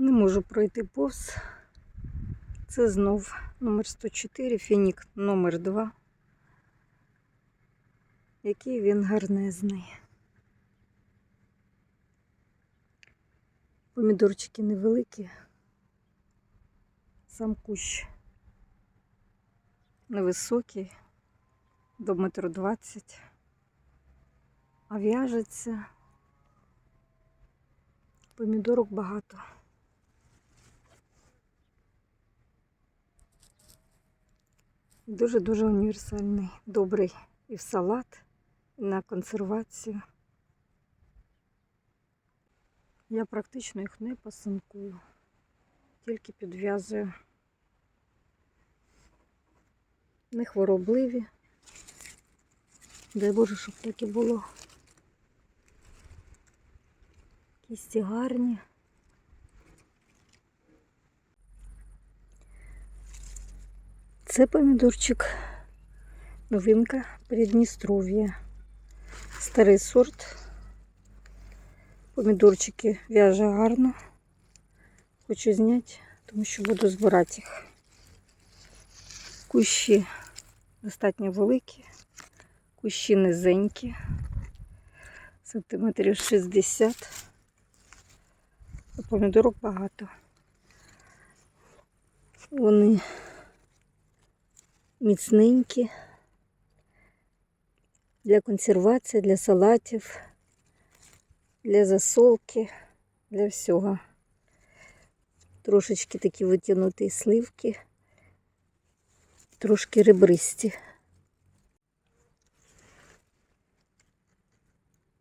Не можу пройти повз. Це знов номер 104, фінік номер 2. Який він гарнезний. Помідорчики невеликі. Сам кущ невисокий, до метру двадцять. А в'яжеться. Помідорок багато. Дуже-дуже універсальний, добрий і в салат, і на консервацію. Я практично їх не пасинкую, тільки підв'язую. Не хворобливі. Дай Боже, щоб так і було. Кісті гарні. Це помідорчик. Новинка Придністров'я. Старий сорт. Помідорчики в'яже гарно. Хочу зняти, тому що буду збирати їх. Кущі достатньо великі, кущі низенькі, сантиметрів 60. Помідорок багато. Вони міцненькі для консервації, для салатів, для засолки, для всього. Трошечки такі витягнуті сливки, трошки ребристі.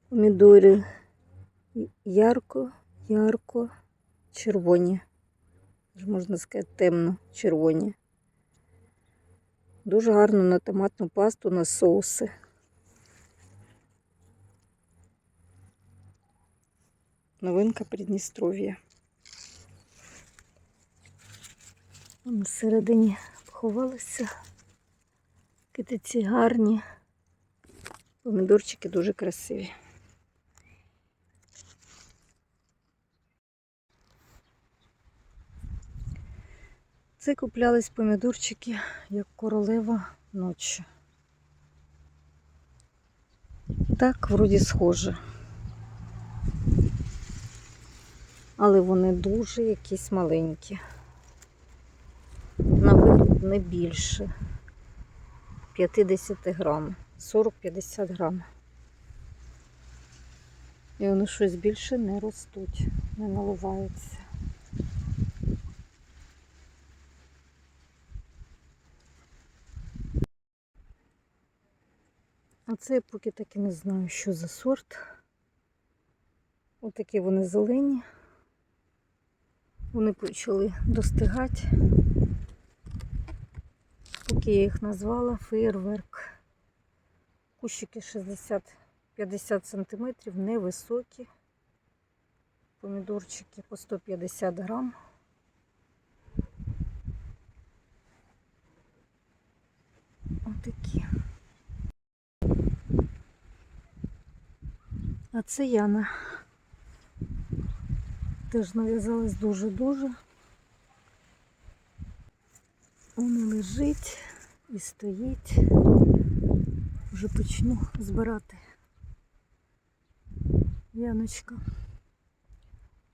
Помідори ярко, ярко червоні. Можна сказати, темно червоні. Дуже гарно на томатну пасту, на соуси. Новинка Придністров'я. Всередині поховалися. Китиці гарні. Помідорчики дуже красиві. Це куплялись помідорчики як королева ночі. Так, вроді схоже. Але вони дуже якісь маленькі. На вигляд не більше 50 грам, 40-50 грам. І вони щось більше не ростуть, не наливаються. А це я поки так і не знаю, що за сорт. Ось такі вони зелені. Вони почали достигати. Поки я їх назвала фейерверк. Кущики 60-50 см, невисокі. Помідорчики по 150 грам. Отакі. А це Яна. Теж нав'язалась дуже-дуже. Вона лежить і стоїть. Вже почну збирати. Яночка.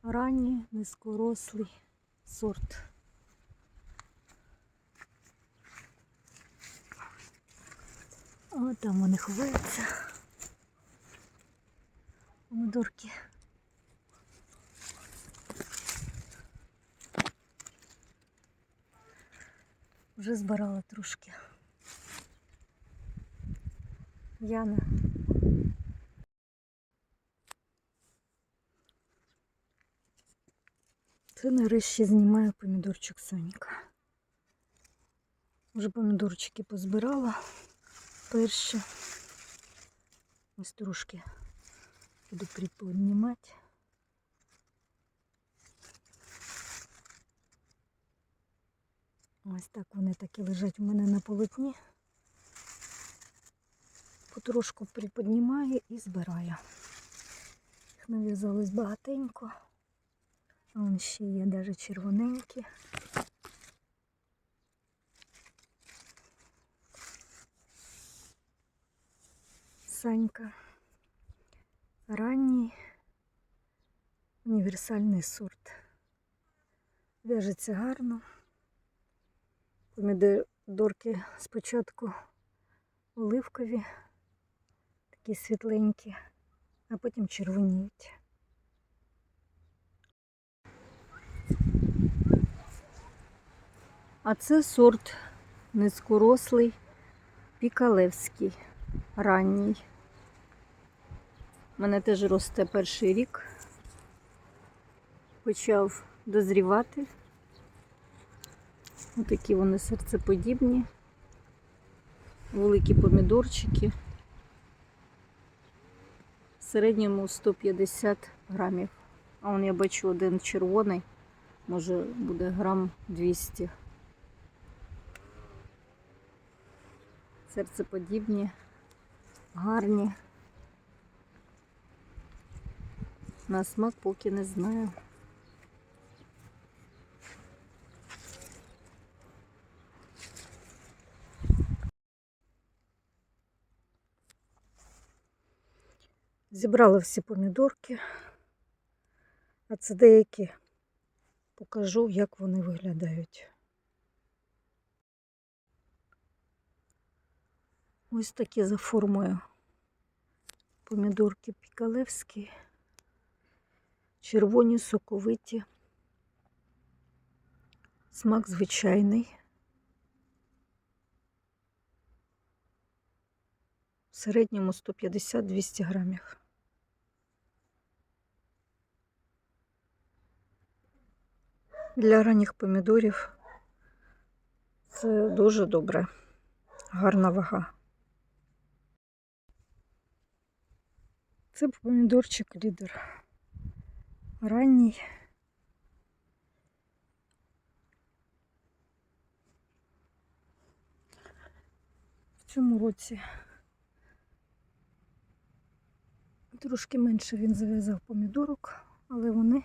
Ранній, низькорослий сорт. О, там вони ховаються. Помидорки. Вже збирала трошки. Яна. Це нарешті знімаю помідорчик Соніка. Вже помідорчики позбирала перші. Ось трошки буду приподнімати. Ось так вони такі лежать у мене на полотні. Потрошку приподнімаю і збираю. Їх нав'язалось багатенько. Вон ще є навіть червоненькі. Санька. Ранній універсальний сорт. В'яжеться гарно. Помідорки спочатку оливкові, такі світленькі, а потім червоніють. А це сорт низькорослий, пікалевський, ранній. У мене теж росте перший рік. Почав дозрівати. Отакі вони серцеподібні, великі помідорчики. В середньому 150 грамів. А он я бачу один червоний, може буде грам 200. Серцеподібні, гарні. На смак поки не знаю. Зібрала всі помідорки, а це деякі покажу, як вони виглядають. Ось такі за формою помідорки пікалевські, червоні соковиті, смак звичайний. В середньому 150-200 грамів. Для ранніх помідорів це дуже добре, гарна вага. Це помідорчик лідер. Ранній. В цьому році трошки менше він зав'язав помідорок, але вони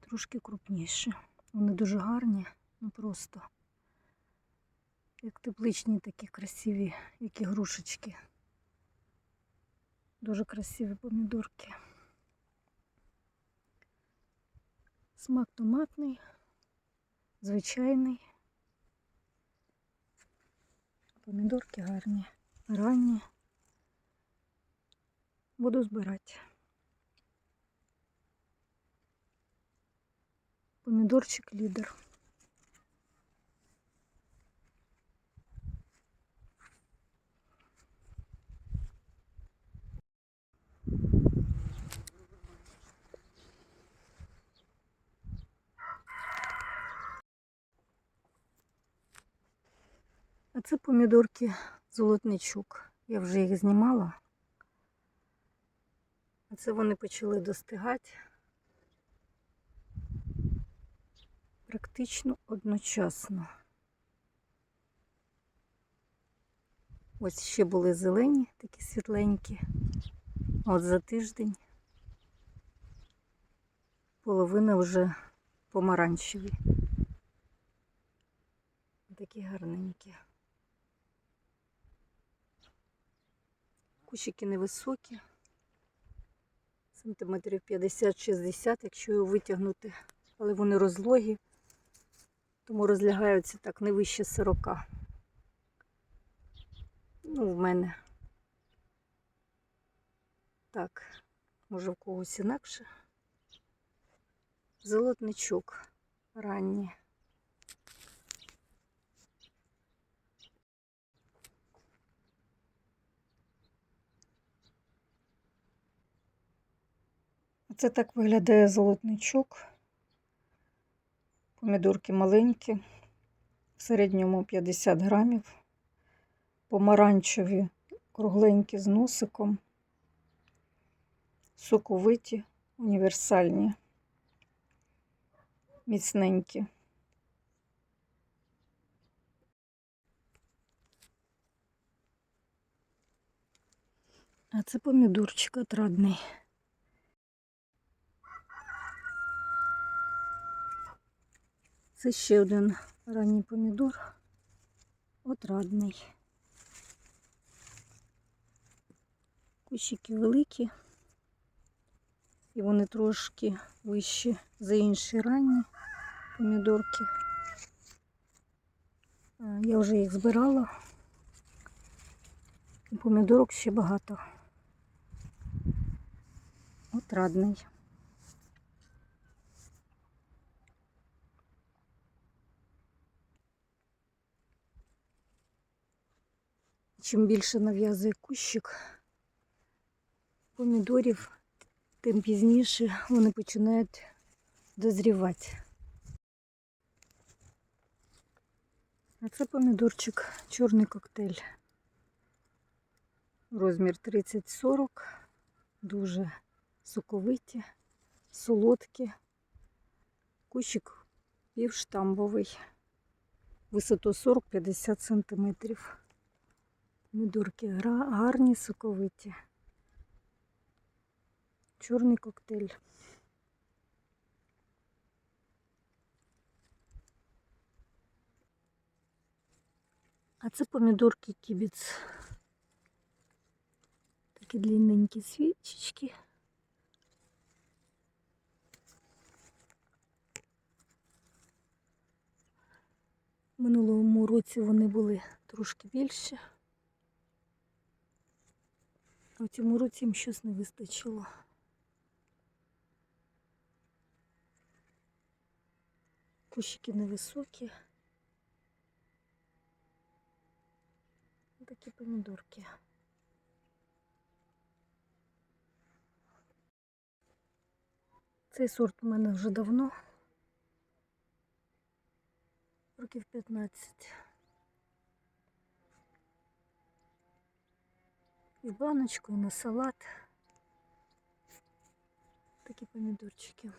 трошки крупніші. Вони дуже гарні, ну просто як тепличні такі красиві, як ігрушечки. Дуже красиві помідорки. Смак томатний, звичайний. Помідорки гарні, ранні. Буду збирати. Помідорчик лідер. А це помідорки золотничок. Я вже їх знімала. А це вони почали достигати практично одночасно. Ось ще були зелені, такі світленькі. От за тиждень половина вже помаранчеві. Такі гарненькі. Кущики невисокі, сантиметрів 50-60, якщо його витягнути, але вони розлогі, тому розлягаються так не вище 40. Ну, в мене. Так, може в когось інакше. Золотничок ранній. Це так виглядає золотничок. Помідорки маленькі, в середньому 50 грамів, помаранчеві, кругленькі з носиком, соковиті, універсальні, міцненькі. А це помідорчик отрадний. Це ще один ранній помідор. Отрадний. Кущики великі. І вони трошки вищі за інші ранні помідорки. Я вже їх збирала. Помідорок ще багато. Отрадний. Чим більше нав'язує кущик помідорів, тим пізніше вони починають дозрівати. А це помідорчик чорний коктейль. Розмір 30-40, дуже соковиті, солодкі. Кущик півштамбовий, висоту 40-50 см. Помідорки гарні, соковиті. Чорний коктейль. А це помідорки кібіц. Такі длинненькі свічечки. Минулому році вони були трошки більші. В цьому році їм щось не вистачило. Кущики невисокі. Такі помідорки. Цей сорт у мене вже давно. Років 15. І баночку, на салат. Такі помідорчики.